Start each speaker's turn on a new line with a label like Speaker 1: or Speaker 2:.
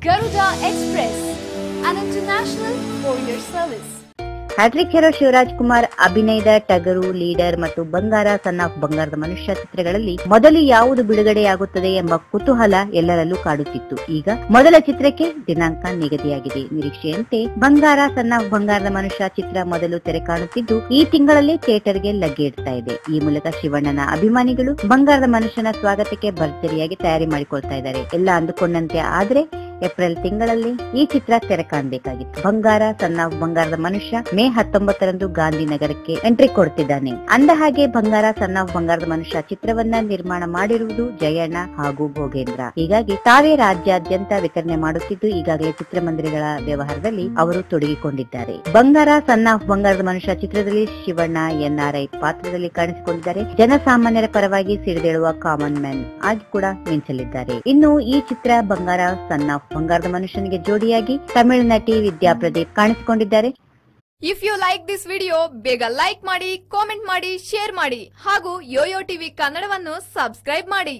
Speaker 1: Express, an international courier service.
Speaker 2: Hattrick hero Shivaraj Kumar ಅಭಿನಯದ Tagaru leader ಮತ್ತು ಬಂಗಾರ son of ಬಂಗಾರದ ಮನುಷ್ಯ ಚಿತ್ರಗಳಲ್ಲಿ ಮೊದಲು ಯಾವುದು ಬಿಡುಗಡೆಯಾಗುತ್ತದೆ ಎಂಬ ಕುತೂಹಲ ಎಲ್ಲರಲ್ಲೂ ಕಾಡುತ್ತಿತ್ತು. ಈಗ ಮೊದಲ ಚಿತ್ರಕ್ಕೆ ದಿನಾಂಕ ನಿಗದಿಯಾಗಿದೆ. ನಿರೀಕ್ಷೆಯಂತೆ ಬಂಗಾರ ಸನ್ ಆಫ್ ಬಂಗಾರದ ಮನುಷ್ಯ ಚಿತ್ರ ಮೊದಲು ತೆರೆ ಕಾಣುತ್ತಿದ್ದು ಈ ತಿಂಗಳಲ್ಲೇ ಥಿಯೇಟರ್ಗೆ ಲಗ್ಗೆ ಇಡ್ತಾ ಇದೆ. ಈ ಮೂಲಕ ಶಿವಣ್ಣನ ಅಭಿಮಾನಿಗಳು ಬಂಗಾರದ ಮನುಷ್ಯನ ಸ್ವಾಗತಕ್ಕೆ ಭರ್ಜರಿಯಾಗಿ ತಯಾರಿ ಮಾಡಿಕೊಳ್ತಾ ಇದ್ದಾರೆ. ಎಲ್ಲ ಅಂದುಕೊಂಡಂತೆ ಆದ್ರೆ ಏಪ್ರಿಲ್ ತಿಂಗಳಲ್ಲಿ ಈ ಚಿತ್ರ ತೆರೆ ಕಾಣಬೇಕಾಗಿತ್ತು. ಬಂಗಾರ ಆಫ್ ಬಂಗಾರದ ಮನುಷ್ಯ ಮೇ ಹತ್ತೊಂಬತ್ತರಂದು ಗಾಂಧಿನಗರಕ್ಕೆ ಎಂಟ್ರಿ ಕೊಡ್ತಿದ್ದಾನೆ. ಅಂದ ಹಾಗೆ ಬಂಗಾರ ಆಫ್ ಬಂಗಾರದ ಮನುಷ್ಯ ಚಿತ್ರವನ್ನ ನಿರ್ಮಾಣ ಮಾಡಿರುವುದು ಜಯಣ್ಣ ಹಾಗೂ ಭೋಗೇಂದ್ರ. ಹೀಗಾಗಿ ತಾವೇ ರಾಜ್ಯಾದ್ಯಂತ ವಿತರಣೆ ಮಾಡುತ್ತಿದ್ದು ಈಗಾಗಲೇ ಚಿತ್ರಮಂದಿರಗಳ ವ್ಯವಹಾರದಲ್ಲಿ ಅವರು ತೊಡಗಿಕೊಂಡಿದ್ದಾರೆ. ಬಂಗಾರ ಆಫ್ ಬಂಗಾರದ ಮನುಷ್ಯ ಚಿತ್ರದಲ್ಲಿ ಶಿವಣ್ಣ ಎನ್ಆರ್ಐ ಪಾತ್ರದಲ್ಲಿ ಕಾಣಿಸಿಕೊಂಡಿದ್ದಾರೆ. ಜನಸಾಮಾನ್ಯರ ಪರವಾಗಿ ಸಿಡಿದೇಳುವ ಕಾಮನ್ ಮ್ಯಾನ್ ಆಗಿ ಕೂಡ ಮಿಂಚಲಿದ್ದಾರೆ. ಇನ್ನು ಈ ಚಿತ್ರ ಬಂಗಾರ ಆಫ್ ಬಂಗಾರದ ಮನುಷ್ಯನಿಗೆ ಜೋಡಿಯಾಗಿ ತಮಿಳು ನಟಿ ವಿದ್ಯಾ ಪ್ರದೀಪ್ ಕಾಣಿಸಿಕೊಂಡಿದ್ದಾರೆ.
Speaker 1: If you like this video ಬೇಗ ಲೈಕ್ ಮಾಡಿ ಕಾಮೆಂಟ್ ಮಾಡಿ ಶೇರ್ ಮಾಡಿ ಹಾಗೂ ಯೋಯೋ ಟಿವಿ ಕನ್ನಡವನ್ನು ಸಬ್ಸ್ಕ್ರೈಬ್ ಮಾಡಿ.